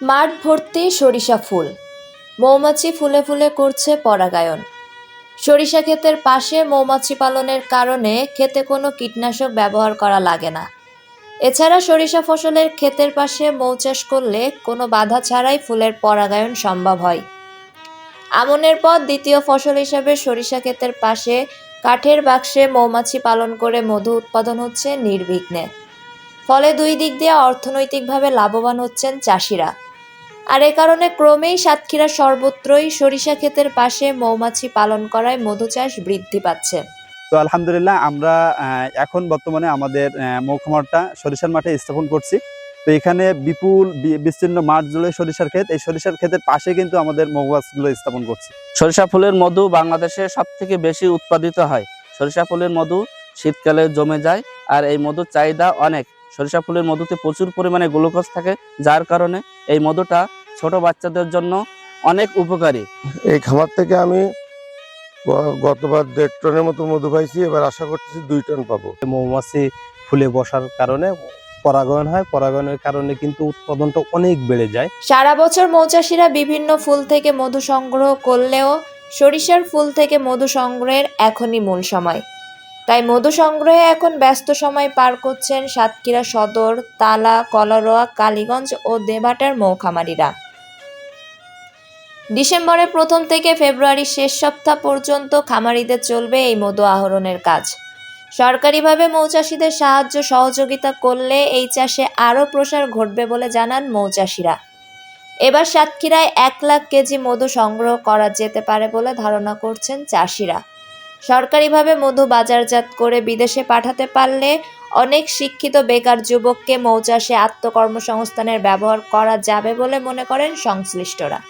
মাঠ ভর্তি সরিষা ফুল। মৌমাছি ফুলে ফুলে করছে পরাগায়ন। সরিষা ক্ষেতের পাশে মৌমাছি পালনের কারণে ক্ষেতে কোনো কীটনাশক ব্যবহার করা লাগে না। এছাড়া সরিষা ফসলের ক্ষেতের পাশে মৌচাষ করলে কোনো বাধা ছাড়াই ফুলের পরাগায়ন সম্ভব হয়। আমনের পর দ্বিতীয় ফসল হিসাবে সরিষা ক্ষেতের পাশে কাঠের বাক্সে মৌমাছি পালন করে মধু উৎপাদন হচ্ছে নির্বিঘ্নে। ফলে দুই দিক দিয়ে অর্থনৈতিকভাবে লাভবান হচ্ছেন চাষিরা। আর এ কারণে ক্রমেই সাতক্ষীরা সর্বত্রই সরিষা ক্ষেতের পাশে মৌমাছি পালন করায় মধু চাষ বৃদ্ধি পাচ্ছে। তো আলহামদুলিল্লাহ আমরা এখন বর্তমানে আমাদের আহ, মৌখামারটা সরিষার মাঠে স্থাপন করছি। তো এখানে বিপুল বিস্তীর্ণ মাঠ জুড়ে সরিষার ক্ষেত। এই সরিষার ক্ষেতের পাশে কিন্তু আমাদের মৌগাছগুলো স্থাপন করছি। সরিষা ফুলের মধু বাংলাদেশে সব থেকে বেশি উৎপাদিত হয়। সরিষা ফুলের মধু শীতকালে জমে যায় আর এই মধুর চাহিদা অনেক। সরিষা ফুলের মধুতে প্রচুর পরিমাণে গ্লুকোজ থাকে যার কারণে এই মধুটা ছোট বাচ্চাদের জন্য অনেক উপকারী। এই খামার থেকে আমি গতবার দেড় টনের মতো মধু পাইছি এবার আশা করতেছি দুই টন পাবো। মৌমাছি ফুলে বসার কারণে পরাগায়ন হয় পরাগায়নের কারণে কিন্তু উৎপাদনটা অনেক বেড়ে যায়। সারা বছর মৌচাষিরা বিভিন্ন ফুল থেকে মধু সংগ্রহ করলেও সরিষার ফুল থেকে মধু সংগ্রহের এখনই মূল সময়। তাই মধু সংগ্রহে এখন ব্যস্ত সময় পার করছেন সাতক্ষীরা সদর তালা কলারোয়া কালীগঞ্জ ও দেবাটার মৌখামারিরা। ডিসেম্বরের প্রথম থেকে ফেব্রুয়ারির শেষ সপ্তাহ পর্যন্ত খামারিদের চলবে এই মধু আহরণের কাজ। সরকারিভাবে মৌচাষীদের সাহায্য সহযোগিতা করলে এই চাষে আরও প্রসার ঘটবে বলে জানান মৌচাষীরা এবার সাতক্ষীরায় এক লাখ কেজি মধু সংগ্রহ করা যেতে পারে বলে ধারণা করছেন চাষিরা। সরকারিভাবে মধু বাজারজাত করে বিদেশে পাঠাতে পারলে অনেক শিক্ষিত বেকার যুবককে মৌচাষে আত্মকর্মসংস্থানের ব্যবহার করা যাবে বলে মনে করেন সংশ্লিষ্টরা।